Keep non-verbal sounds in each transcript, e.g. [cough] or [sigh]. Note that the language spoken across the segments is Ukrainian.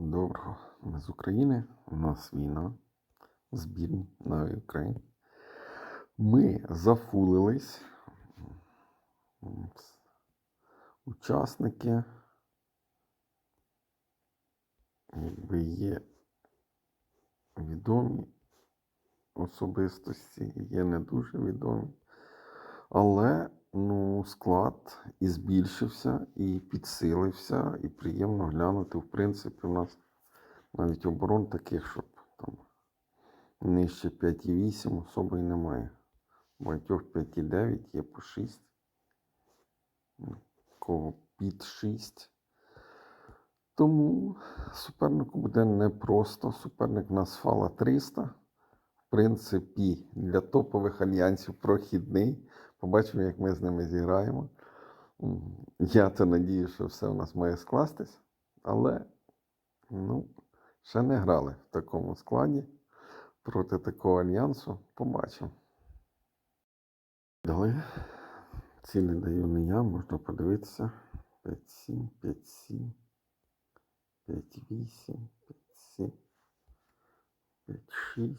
Доброго. Ми з України. У нас війна. Збірні на Україні. Ми зафулились. Учасники. Якби є відомі особистості, є не дуже відомі. Але ну, склад і збільшився, і підсилився, і приємно глянути. В принципі, у нас навіть оборон таких, щоб там нижче 5,8 особи немає. Багатьох 5,9 є по 6. Кого під 6. Тому супернику буде непросто. Суперник у нас фала 300. В принципі, для топових альянсів прохідний. Побачимо, як ми з ними зіграємо. Я то надію, що все у нас має скластись, але ну, ще не грали в такому складі проти такого альянсу. Побачимо. Дали. Ціни даю не я, можна подивитися. 5-7, 5-7, 5-8, 5-7, 5-6.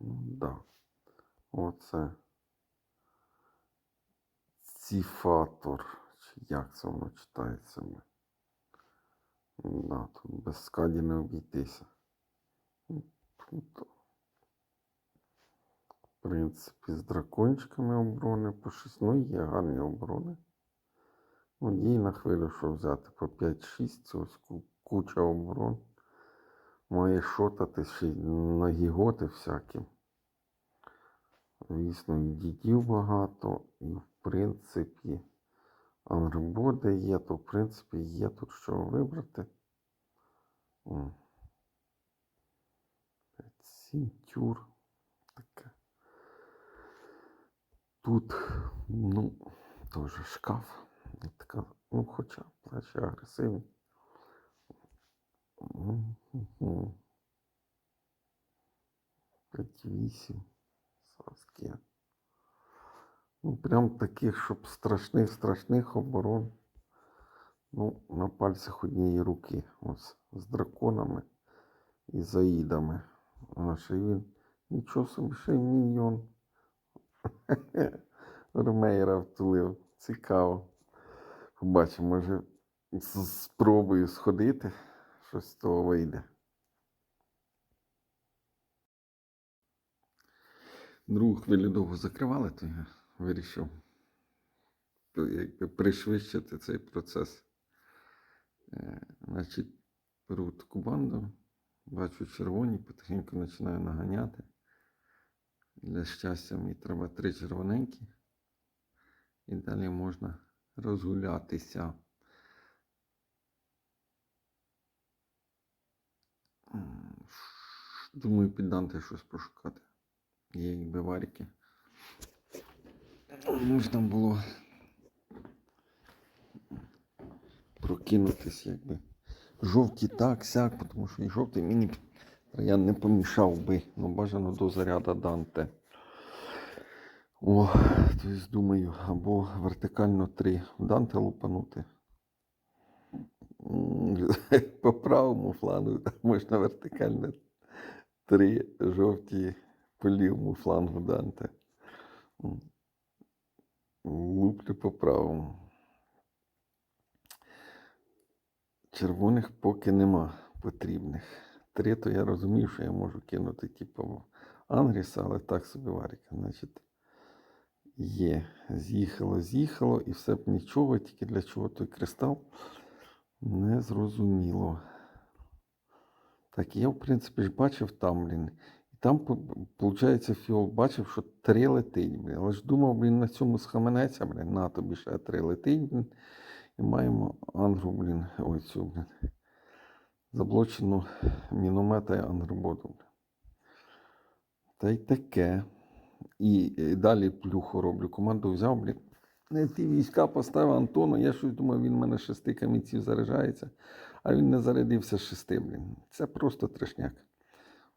Ну, да. Оце. Цифатор. Чи як це воно читається? Да, тут без скаді не обійтися. Ну, Тут, в принципі, з дракончиками оборони по 6. Ну, є гарні оборони. Ну, і на хвилю, що взяти по 5-6, це ось куча оборон. Має шотати ще на гіготи всякі. Звісно, і дідів багато, і в принципі ангребоди є, то в принципі є тут що вибрати. Сім. Таке. Тут, ну, теж шкаф. Така, ну, хоча плечі агресивні. П'ять вісім. Саски. Ну, прям таких, щоб страшних, страшних оборон. Ну, на пальцях однієї руки. Ось з драконами і заїдами. А ще він нічого собі, ще й міньйон. [laughs] Ромейра втулив. Цікаво. Побачимо, може спробую сходити. Щось з того вийде. Другу хвилю довго закривали, то я вирішив якби пришвидшити цей процес. Е, Значить, беру таку банду, бачу червоні, потихеньку починаю наганяти. Для щастя мені треба три червоненькі. І далі можна розгулятися. Думаю, під Данте щось пошукати. Є якби варіки. Можна було прокинутись, якби. Жовті так, сяк, тому що і жовтий мені я не помішав би. Ну, бажано до заряда Данте. О, тобто думаю, або вертикально 3 Данте лупанути. [laughs] По правому флангу можна вертикально 3 жовті по лівому флангу Данте. М. Луплю по правому. Червоних поки нема потрібних. Три, то я розумів, що я можу кинути, типу, Ангріса, але так собі варіка. Значить, є. З'їхало, з'їхало, і все б нічого, тільки для чого той кристал не зрозуміло. Так, я, в принципі, ж бачив там, блін. І там, виходить, фіол бачив, що три летить, блін. Але ж думав, блін, на цьому схаменеться, блін, на тобі ще три летить, блін. І маємо ангру, блін, ой, цю, блін. Заблочену міномета і ангроботу. блін. Та й таке. І, е, далі плюху роблю. Команду взяв, блін. Не ті війська поставив Антону. Я щось думав, він в мене шести камінців заряджається, а він не зарядився шести, блін. Це просто трешняк.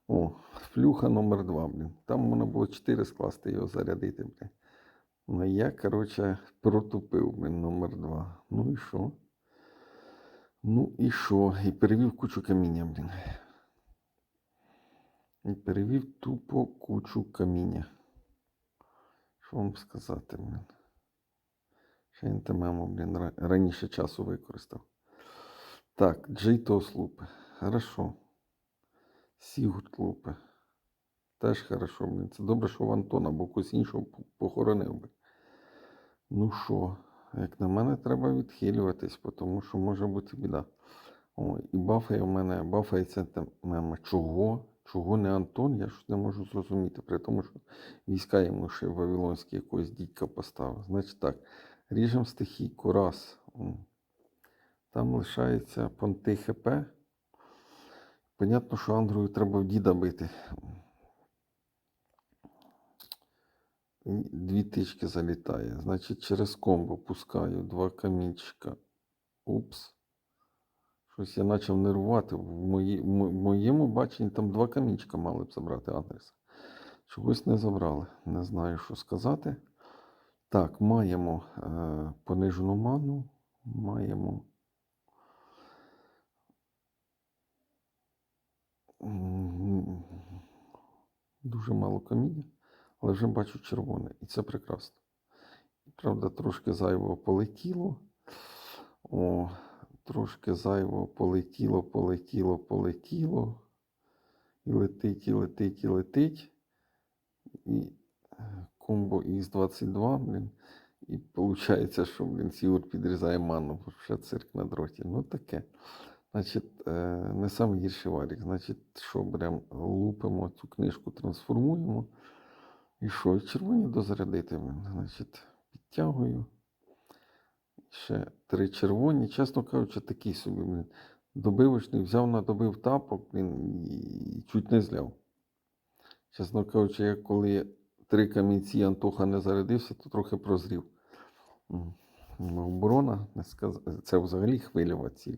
О, флюха номер два, блін. Там можна було чотири скласти його зарядити, блін. Ну я, коротше, протупив, блін, номер два. Ну і що? Ну і що? І перевів кучу каміння, блін. І перевів тупо кучу каміння. Що вам сказати, блін? Ще те блін, раніше часу використав. Так, Джейтос лупи. Хорошо. Сігурд лупи. Теж хорошо, блін. Це добре, що в Антона, бо когось іншого похоронив би. Ну що, як на мене, треба відхилюватись, тому що може бути біда. О, і бафає в мене, бафається там мема. Чого? Чого не Антон? Я ж не можу зрозуміти. При тому, що війська йому ще Вавилонські якогось дідька поставив. Значить так, ріжемо стихійку. Раз. Там лишається понти ХП. Понятно, що Андрою треба в діда бити. Дві тички залітає. Значить, через комбо пускаю два камінчика. Упс. Щось я почав нервувати. В, мої, в моєму баченні там два камінчика мали б забрати адреса. Чогось не забрали. Не знаю, що сказати. Так, маємо е, понижену ману. Маємо. Дуже мало каміння, але вже бачу червоне, і це прекрасно. Правда, трошки зайвого полетіло. О, трошки зайвого полетіло, полетіло, полетіло. І летить, і летить, і летить. І е, комбо Х22, блін. І виходить, що, блін, Сігур підрізає ману, бо ще цирк на дроті. Ну таке. Значить, не сам гірший варік. Значить, що беремо, лупимо цю книжку, трансформуємо. І що? Червоні дозарядити. Значить, підтягую. Ще три червоні. Чесно кажучи, такий собі, блін. Добивочний, взяв на добив тапок, блін, і чуть не зляв. Чесно кажучи, я коли три камінці Антоха не зарядився, то трохи прозрів. Ну, Оборона, це взагалі хвильова ціль.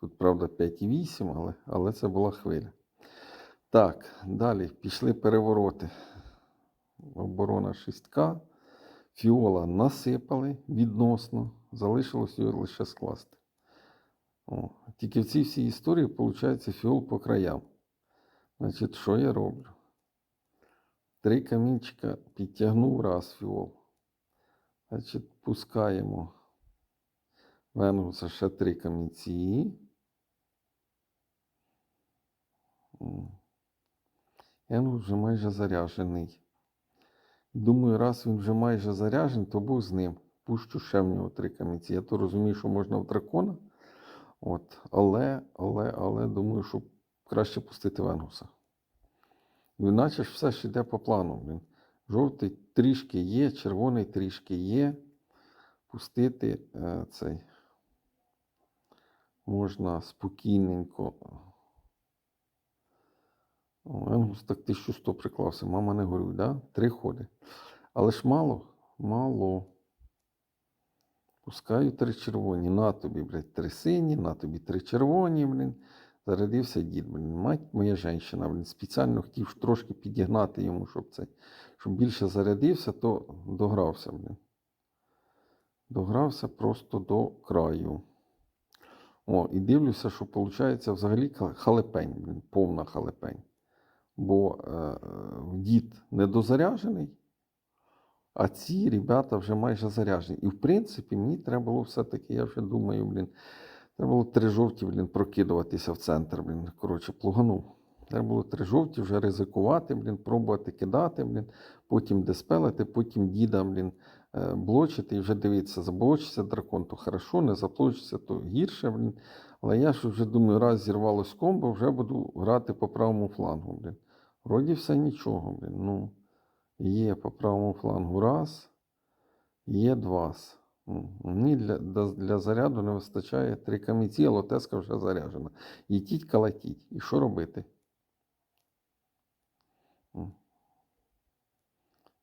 Тут, правда, 5,8, але, але це була хвиля. Так, далі пішли перевороти. Оборона 6К. Фіола насипали відносно. Залишилось його лише скласти. О, тільки в цій всій історії, виходить, фіол по краям. Значить, що я роблю? Три камінчика підтягнув раз фіол. Значить, пускаємо Венгуса ще три камінці. М. Вже майже заряджений. Думаю, раз він вже майже заряджений, то був з ним. Пущу ще в нього три камінці. Я то розумію, що можна в дракона. От. Але, але, але думаю, що краще пустити Венгуса. Ну, Іначе ж все ж йде по плану. Блін. Жовтий трішки є, червоний трішки є. Пустити е, цей можна спокійненько. Енгус так 1100 приклався. Мама не горюй, да? Три ходи. Але ж мало, мало. Пускаю три червоні. На тобі, блядь, три сині, на тобі три червоні, блін. Зарядився дід, блін. Мать моя жінка, блін. Спеціально хотів трошки підігнати йому, щоб це, щоб більше зарядився, то догрався, блін. Догрався просто до краю. О, і дивлюся, що виходить взагалі халепень, блін, повна халепень. Бо е, е, дід недозаряджений, а ці ребята вже майже заряджені. І в принципі, мені треба було все-таки, я вже думаю, блін, треба було три жовті, блін, прокидуватися в центр, блін. Коротше, плуганув. Треба було три жовті вже ризикувати, блін, пробувати кидати, блін, потім диспелити, потім діда, блін, е, блочити і вже дивитися, заблочиться дракон, то хорошо, не заблочиться, то гірше, блін. Але я ж вже думаю, раз зірвалось комбо, вже буду грати по правому флангу, блін. Вроді все нічого, блін. Ну, є по правому флангу раз, є два. Мені для, для, заряду не вистачає три камінці, а лотеска вже заряджена. Їтіть, калатіть. І що робити?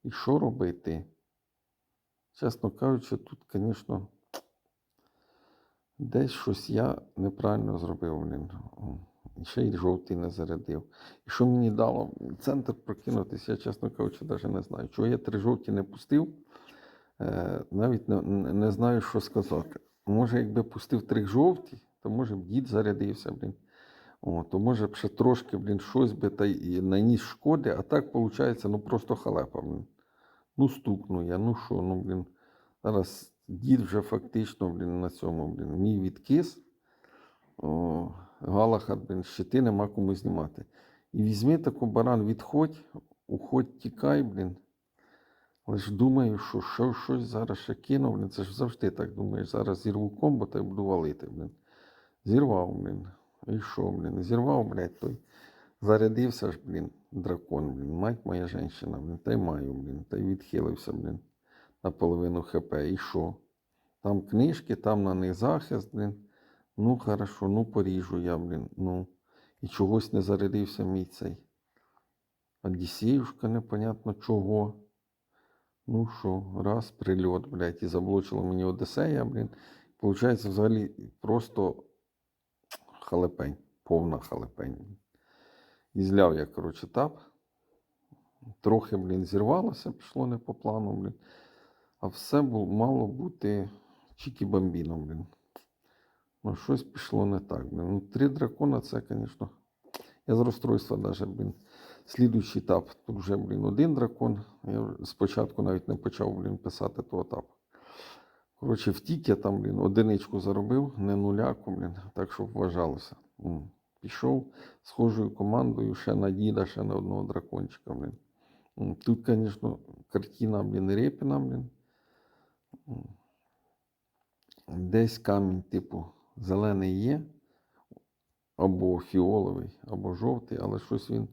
І що робити? Чесно кажучи, тут, звісно, десь щось я неправильно зробив, блін. Ще й жовтий не зарядив. І що мені дало центр прокинутися, я, чесно кажучи, навіть не знаю. Чого я три жовті не пустив, е, навіть не, не знаю, що сказати. Може, якби пустив три жовті, то може б дід зарядився, блін. О, то може б ще трошки, блін, щось би та і наніс шкоди, а так виходить, ну просто халепа, блін. Ну, стукну я, ну що, ну, блін. Зараз дід вже фактично, блін, на цьому, блін, мій відкис. О, Галахад, блін, щити нема кому знімати. І візьми таку баран, відходь, уходь, тікай, блін. Але ж думаю, що, що щось зараз ще кину, блін, це ж завжди так думаєш. Зараз зірву комбо та буду валити, блін. Зірвав, блін. І що, блін? Зірвав, блядь, той. Зарядився ж, блін, дракон, блін. Мать моя жінка, блін. Та й маю, блін. Та й відхилився, блін. Наполовину ХП. І що? Там книжки, там на них захист, блін. Ну, хорошо, ну поріжу я, блін. Ну. І чогось не зарядився мій цей. Одіссеюшка, непонятно чого. Ну що, раз, прильот, блядь, і заблочило мені Одіссея, блін. Получається, взагалі просто халепень, повна халепень. І зляв я, коротше, тап. Трохи, блін, зірвалося, пішло не по плану, блін. А все було, мало бути чікі-бамбіно, блін. Ну, щось пішло не так, блін. Ну, три дракона, це, звісно. Я з розстройства навіть, блін. Слідуючий етап. Тут вже, блін, один дракон. Я спочатку навіть не почав, блін, писати того етапу. Коротше, втік я там, блін, одиничку заробив, не нуляку, блін, так щоб вважалося. Пішов схожою командою ще на діда, ще на одного дракончика, блін. Тут, звісно, картина, блін, Репіна, блін. Десь камінь, типу, зелений є, або фіоловий, або жовтий, але щось він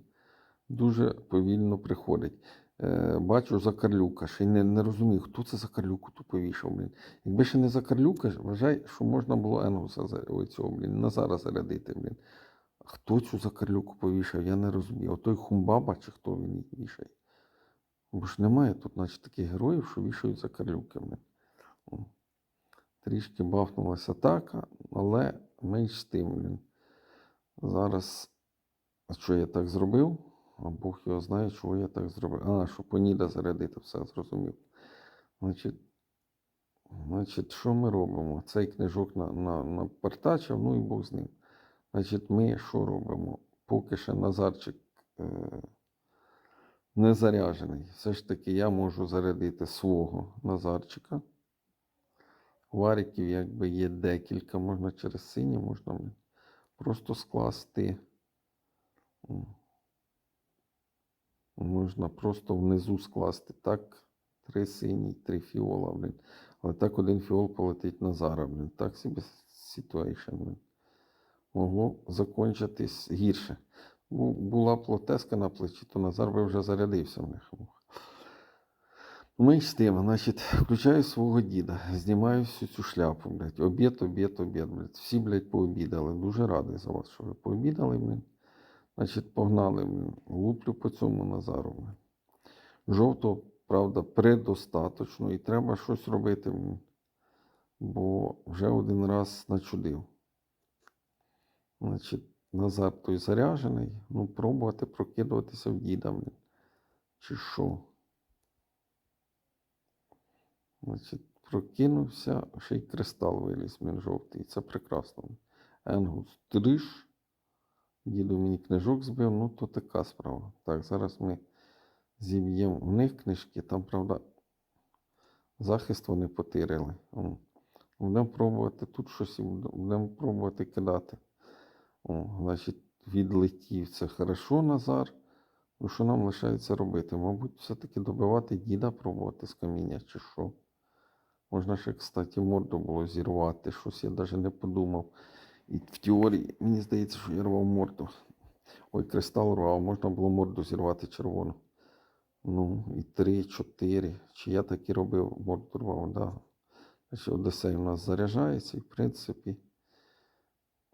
дуже повільно приходить. Е, бачу Закарлюка, ще й не, не розумію, хто це Закарлюку тут повішав, блін. Якби ще не Закарлюка, вважай, що можна було Енгуса цього, блін, Назара зарядити, блін. Хто цю Закарлюку повішав, я не розумію. Отой Хумбаба чи хто він вішає? Бо ж немає тут, наче таких героїв, що вішають Закарлюки, блін. Трішки бафнулася атака, але менш з тим. Зараз, що я так зробив? А Бог його знає, чого я так зробив. А, що поніда зарядити, все зрозумів. Значить, значить, що ми робимо? Цей книжок на, на, напартачив, ну і Бог з ним. Значить, ми що робимо? Поки ще Назарчик е, не заряджений. Все ж таки я можу зарядити свого Назарчика. Вариків якби є декілька, можна через сині, можна просто скласти. Можна просто внизу скласти так. Три сині, три фіола, блін. Але так один фіол полетить Назара, блін. Так собі ситуейшн. Могло закінчитись гірше. Бу- Була плотеска на плечі, то Назар би вже зарядився в них. З тим, значить, включаю свого діда, знімаю всю цю шляпу, блядь. Обід, обід, обід, блядь. Всі, блядь, пообідали. Дуже радий за вас, що ви пообідали, блядь. Значить, погнали, блін. Луплю по цьому Назару. Блін. Жовто, правда, предостаточно, і треба щось робити, блін. бо вже один раз начудив. Значить, Назар той заряжений, ну, пробувати прокидуватися в діда, блін. Чи що? Значить, прокинувся, ще й кристал виліз, він жовтий. Це прекрасно. Енгус триш. Діду мені книжок збив, ну то така справа. Так, зараз ми зіб'ємо у них книжки, там, правда, захист вони потирили. Будемо пробувати тут щось будемо пробувати кидати. О, значить, відлетів. Це хорошо, Назар. Ну, що нам лишається робити? Мабуть, все-таки добивати діда, пробувати з каміння, чи що. Можна ще, кстати, морду було зірвати. Щось я навіть не подумав. І в теорії, мені здається, що я рвав морду. Ой, кристал рвав, можна було морду зірвати червону. Ну, і три, чотири. Чи я так і робив, морду рвав, да. Значить, Одесей у нас заряджається, і в принципі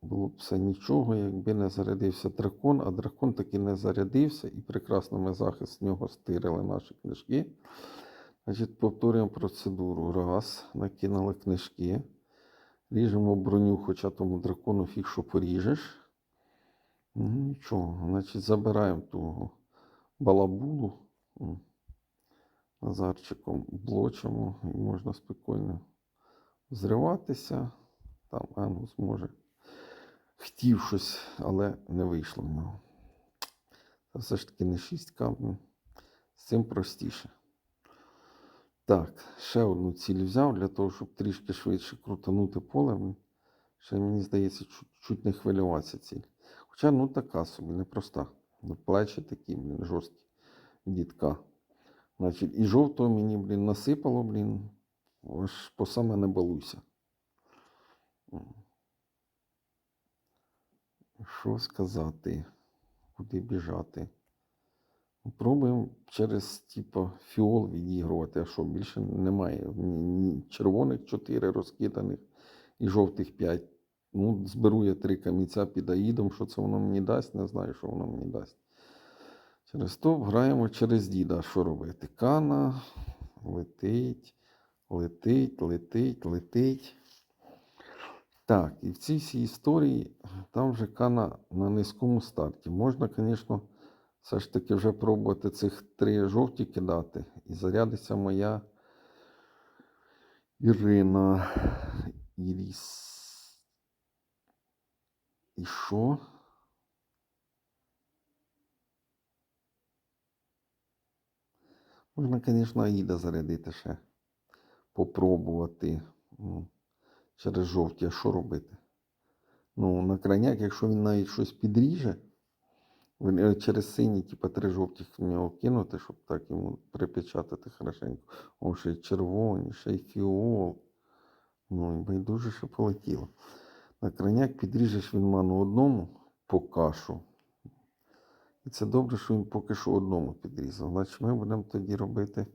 було б все нічого, якби не зарядився дракон, а дракон таки не зарядився, і прекрасно ми захист з нього стирили наші книжки. Значить, повторюємо процедуру. Раз, накинули книжки. Ріжемо броню, хоча тому дракону фіг, що поріжеш. Нічого, значить, забираємо ту балабулу. Назарчиком блочимо і можна спокійно зриватися. Там Енгус може хотів щось, але не вийшло в нього. Це все ж таки не 6К. ну, З цим простіше. Так, ще одну ціль взяв для того, щоб трішки швидше крутанути поле. Блін. Ще мені здається, чуть, чуть не хвилюватися ціль. Хоча ну така собі, непроста. Ну, Плечі такі, блін, жорсткі. Дітка. Значить, і жовтого мені, блін, насипало, блін, аж по саме не балуйся. Що сказати? Куди біжати? Пробуємо через типу, фіол відігрувати. А що, більше немає. Червоних 4 розкиданих і жовтих 5. Ну, зберу я три камінця під аїдом. Що це воно мені дасть? Не знаю, що воно мені дасть. Через то граємо через діда. Що робити? Кана летить, летить, летить, летить. Так, і в цій всій історії там вже кана на низькому старті. Можна, звісно, все ж таки вже пробувати цих три жовті кидати. І зарядиться моя Ірина. Іріс. І що? Можна, звісно, Аїда зарядити ще. Попробувати. Ну, через жовті, а що робити? Ну, на крайняк, якщо він навіть щось підріже, він, е, через сині, типу, три жовтих в нього кинути, щоб так йому припечатати хорошенько. О, ще й червоні, ще й фіол. Ну, і байдуже ще полетіло. На крайняк підріжеш він ману одному по кашу. І це добре, що він поки що одному підрізав. Значить, ми будемо тоді робити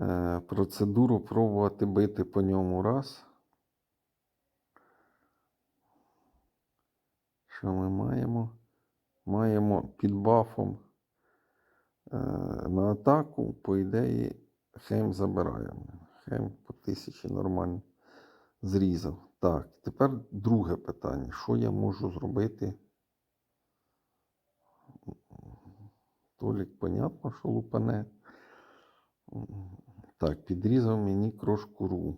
е, процедуру, пробувати бити по ньому раз. Що ми маємо? Маємо під бафом е, на атаку, по ідеї, Хейм забираємо. Хейм по тисячі нормально зрізав. Так, тепер друге питання. Що я можу зробити? Толік, понятно, що лупане. Так, підрізав мені крошкуру.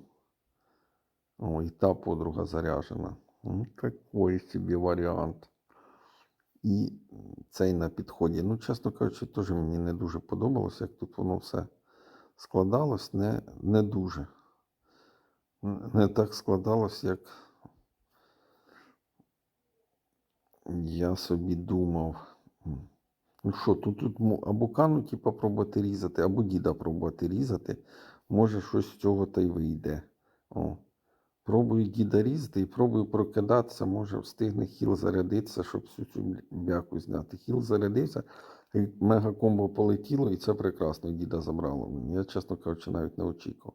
О, і та подруга заряжена. Ну, такий собі варіант. І цей на підході. Ну, чесно кажучи, теж мені не дуже подобалося, як тут воно все складалось, не, не дуже. Не так складалось, як я собі думав. Ну що, тут, тут або кану типу, пробувати різати, або діда пробувати різати. Може, щось з цього та й вийде. О. Пробую діда різати і пробую прокидатися, може встигне хіл зарядитися, щоб всю цю бяку зняти. Хіл зарядився, мегакомбо полетіло, і це прекрасно, діда забрало. мені. Я, чесно кажучи, навіть не очікував.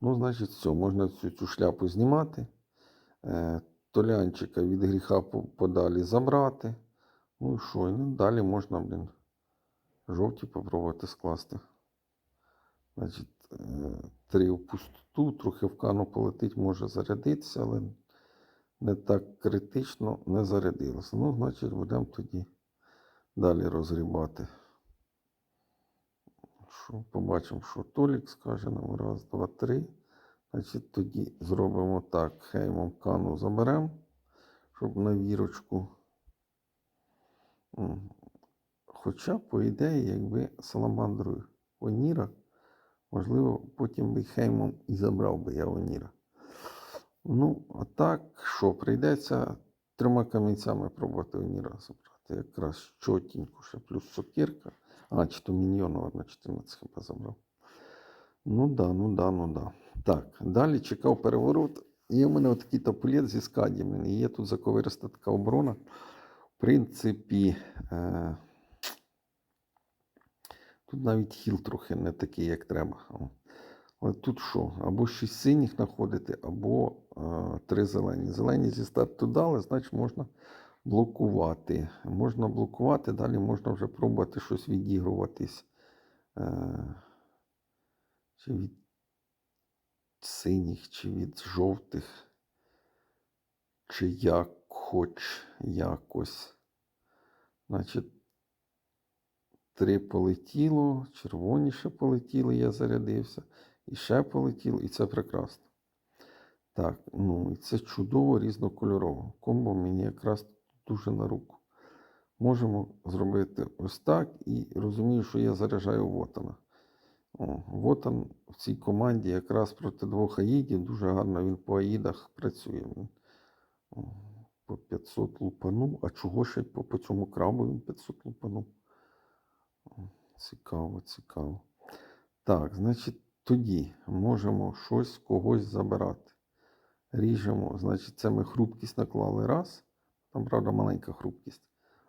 Ну, значить, все, можна цю, цю шляпу знімати. Е, толянчика від гріха подалі забрати. Ну і що, ну, далі можна, блін, жовті попробувати скласти. Значить, е, три в пустоту, трохи в кану полетить, може зарядитися, але не так критично не зарядилося. Ну, значить, будемо тоді далі розгрібати. Що, побачимо, що Толік скаже нам. Раз, два, три. Значить, тоді зробимо так. Хеймом кану заберемо, щоб на вірочку. Хоча, по ідеї, якби саламандрою Оніра, можливо, потім би Хеймом і забрав би я Оніра. Ну, а так, що, прийдеться трьома камінцями пробувати Оніра забрати. Якраз чотенько ще плюс сокирка. А, чи то міньйон, ладно, 14 хп забрав. Ну да, ну да, ну да. Так, далі чекав переворот. І у мене отакий тапулет зі скадіями. Є тут заковириста така оборона. В принципі, е... тут навіть хіл трохи не такий, як треба. Але тут що? Або 6 синіх знаходити, або е... 3 зелені. Зелені зі старту дали, значить можна блокувати. Можна блокувати, далі можна вже пробувати щось відігруватись. Е... Чи від синіх, чи від жовтих, чи як хоч якось. Значить, три полетіло, червоні ще полетіли, я зарядився, і ще полетіло, і це прекрасно. Так, ну і це чудово різнокольорово. Комбо мені якраз дуже на руку. Можемо зробити ось так і розумію, що я заряджаю Вотана. Вотан в цій команді якраз проти двох аїдів дуже гарно він по аїдах працює. По 500 лупанув. А чого ще по, по цьому крабу він 500 лупанув? Цікаво, цікаво. Так, значить, тоді можемо щось когось забирати. Ріжемо, значить, це ми хрупкість наклали раз. Там, правда, маленька хрупкість.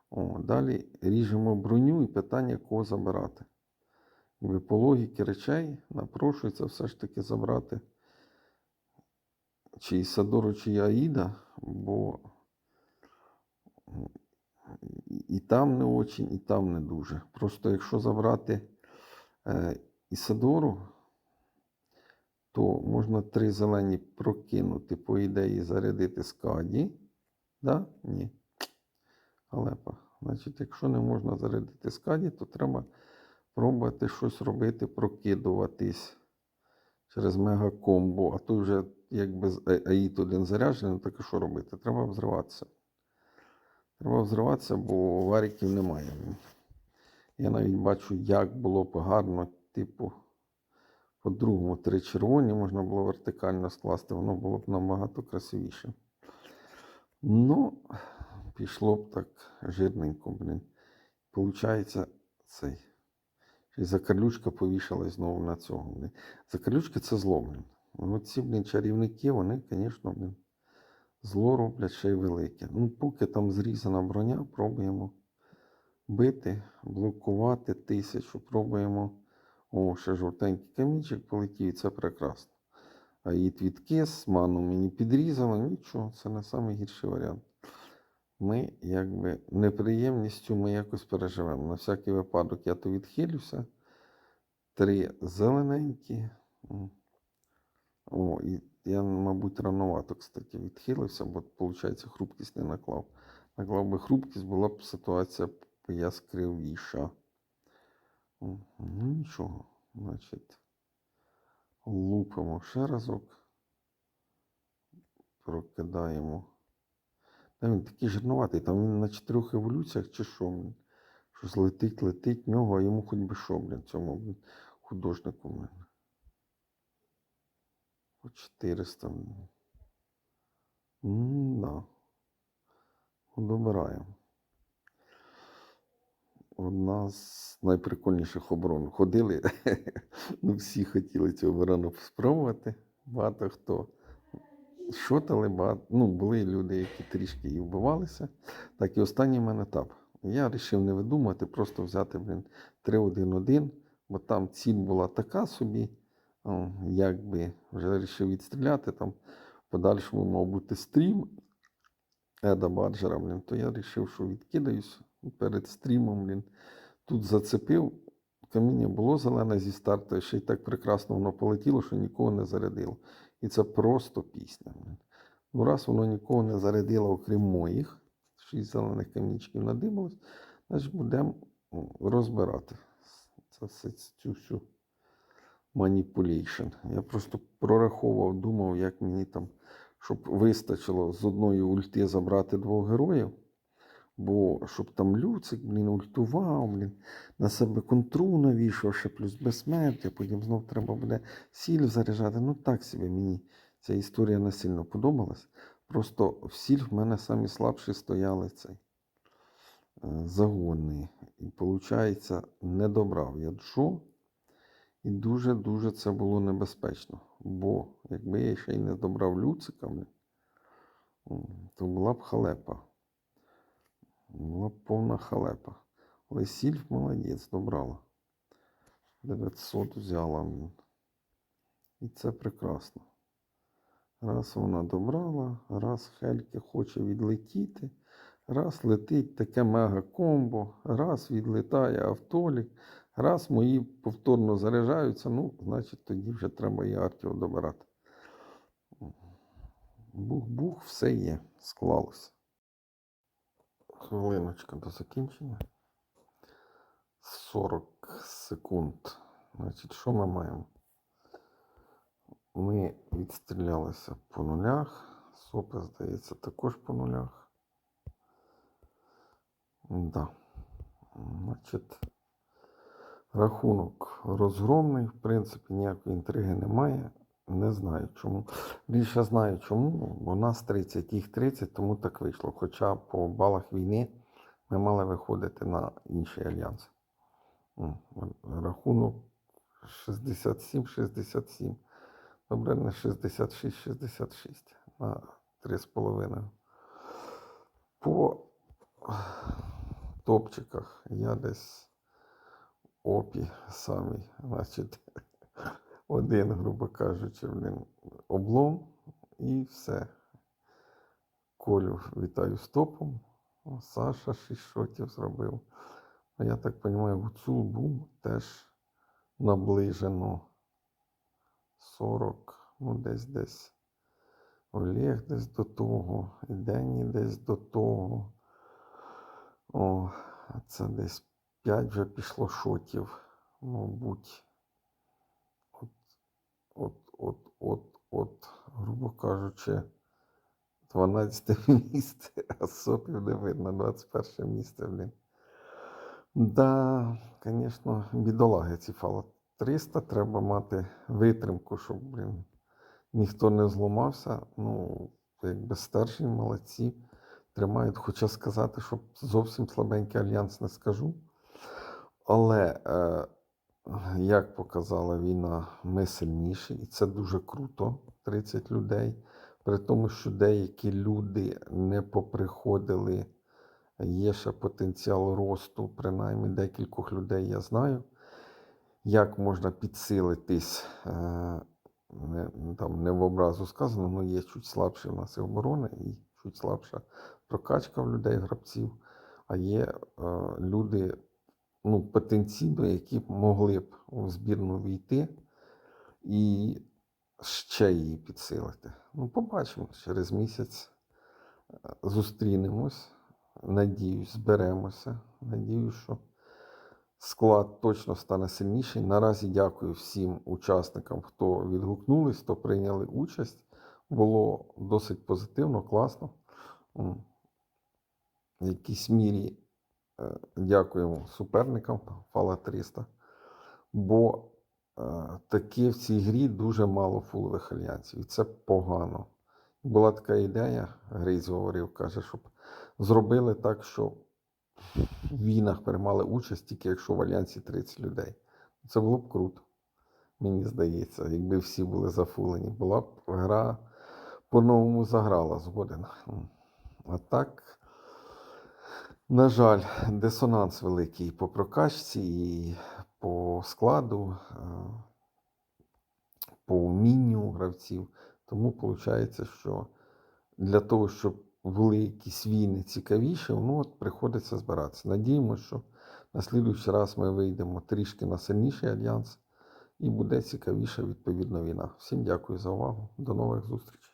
О, далі ріжемо броню і питання, кого забирати. Якби по логіки речей напрошується все ж таки забрати чи Ісадору, чи Аїда, бо і- там не очень, і там не дуже. Просто якщо забрати е, Ісадору, то можна три зелені прокинути, по ідеї, зарядити скаді. Да? Ні. Халепа. Значить, якщо не можна зарядити скаді, то треба пробувати щось робити, прокидуватись через мегакомбо. А то вже якби з А- АІТ один заряджений, ну так і що робити? Треба взриватися. Треба взриватися, бо варіків немає. Я навіть бачу, як було б гарно, типу, по-другому три червоні можна було вертикально скласти, воно було б набагато красивіше. Ну, пішло б так жирненько, блін. Получається, цей. й Закарлючка повішалась знову на цього. Блін. Закарлючки це зло, блін. Ну, ці, блін, чарівники, вони, звісно, блін, зло роблять ще й велике. Ну, поки там зрізана броня, пробуємо бити, блокувати тисячу, пробуємо. О, ще жовтенький камінчик полетів, це прекрасно. А її відкис, ману мені підрізало, нічого, це не найгірший варіант. Ми, якби, неприємністю ми якось переживемо. На всякий випадок я то відхилюся. Три зелененькі. О, і я, мабуть, рановато, кстати, відхилився, бо, виходить, хрупкість не наклав. Наклав би хрупкість, була б ситуація яскравіша. Ну, нічого. Значить, лупимо ще разок. Прокидаємо. Та він такий жирнуватий, там він на чотирьох еволюціях чи що, блін. Щось летить, летить нього, а йому хоч би що, блін, цьому блін, художнику. Блін. По 400. М-да. Добираємо. Одна з найприкольніших оборон. Ходили, [laughs] ну всі хотіли цю оборону спробувати. Багато хто шотали, багато, ну, були люди, які трішки і вбивалися. Так і останній мене етап. Я вирішив не видумати, просто взяти, блін, 3-1-1, бо там ціль була така собі, якби вже вирішив відстріляти. Там в подальшому мав бути стрім Еда Баджера, блін, то я вирішив, що відкидаюсь перед стрімом, блін. Тут зацепив, каміння було зелене зі старту, ще й так прекрасно воно полетіло, що нікого не зарядило. І це просто пісня. блін. Ну, раз воно нікого не зарядило, окрім моїх, шість зелених камінчиків надималось, значить будемо розбирати це, все- цю всю маніпулейшн. Я просто прораховував, думав, як мені там, щоб вистачило з одної ульти забрати двох героїв. Бо щоб там Люцик, блін, ультував, блін, на себе контру навішав, ще плюс безсмертя, потім знов треба буде сіль заряджати. Ну так собі мені ця історія не сильно подобалась. Просто в сіль в мене самі слабші стояли цей е, загони. І виходить, не добрав я Джо. І дуже-дуже це було небезпечно. Бо якби я ще й не добрав Люцика, блін, м, то була б халепа. Була б повна халепа. Але сільф молодець, добрала. 900 взяла. І це прекрасно. Раз вона добрала, раз Хельке хоче відлетіти, раз летить таке мега-комбо, раз відлітає автолік, раз мої повторно заряджаються, ну, значить, тоді вже треба і Артіо добирати. Бух-бух, все є, склалося. Хвилиночка до закінчення. 40 секунд. Значить, що ми маємо? Ми відстрілялися по нулях. Сопи, здається, також по нулях. Да. Значить, рахунок розгромний. В принципі, ніякої інтриги немає. Не знаю чому. Більше знаю чому, бо нас 30, їх 30, тому так вийшло. Хоча по балах війни ми мали виходити на інший альянс. Рахунок 67-67. Добре, не 66-66 на 3,5. По топчиках я десь опі самий, значить, один, грубо кажучи, блін, облом і все. Колю вітаю з топом. О, Саша 6 шотів зробив. А я так розумію, гуцул був теж наближено 40, ну десь десь. Олег десь до того, і Дені десь до того. О, це десь 5 вже пішло шотів, мабуть. От, от, от, от, от, грубо кажучи, 12 [laughs] місце, а сопів не видно, 21 місце, блін. Да, звісно, бідолаги ці фало 300, треба мати витримку, щоб, блін, ніхто не зламався. Ну, якби старші молодці тримають. Хоча сказати, що зовсім слабенький альянс не скажу. Але, е, як показала війна, ми сильніші, і це дуже круто. 30 людей. При тому, що деякі люди не поприходили, є ще потенціал росту, принаймні декількох людей я знаю. Як можна підсилитись, е, не, там не в образу сказано, але є чуть слабші в нас і оборони, і чуть слабша прокачка в людей, гравців, а є е, люди ну, потенційно, які могли б у збірну війти і ще її підсилити. Ну, побачимо, через місяць е, зустрінемось. Надіюсь, зберемося. Надіюсь, що склад точно стане сильніший. Наразі дякую всім учасникам, хто відгукнулись, хто прийняли участь. Було досить позитивно, класно. В якійсь мірі дякуємо суперникам Фала 300. Бо е, таки в цій грі дуже мало фулових альянсів. І це погано. Була така ідея, Грейс говорив, каже, щоб зробили так, що в війнах приймали участь, тільки якщо в альянсі 30 людей. Це було б круто, мені здається, якби всі були зафулені. Була б гра по-новому заграла згоден. А так, на жаль, дисонанс великий по прокачці і по складу, е, по вмінню гравців. Тому виходить, що для того, щоб були якісь війни цікавіші, ну от приходиться збиратися. Надіємося, що на слідуючий раз ми вийдемо трішки на сильніший альянс і буде цікавіша відповідна війна. Всім дякую за увагу. До нових зустрічей.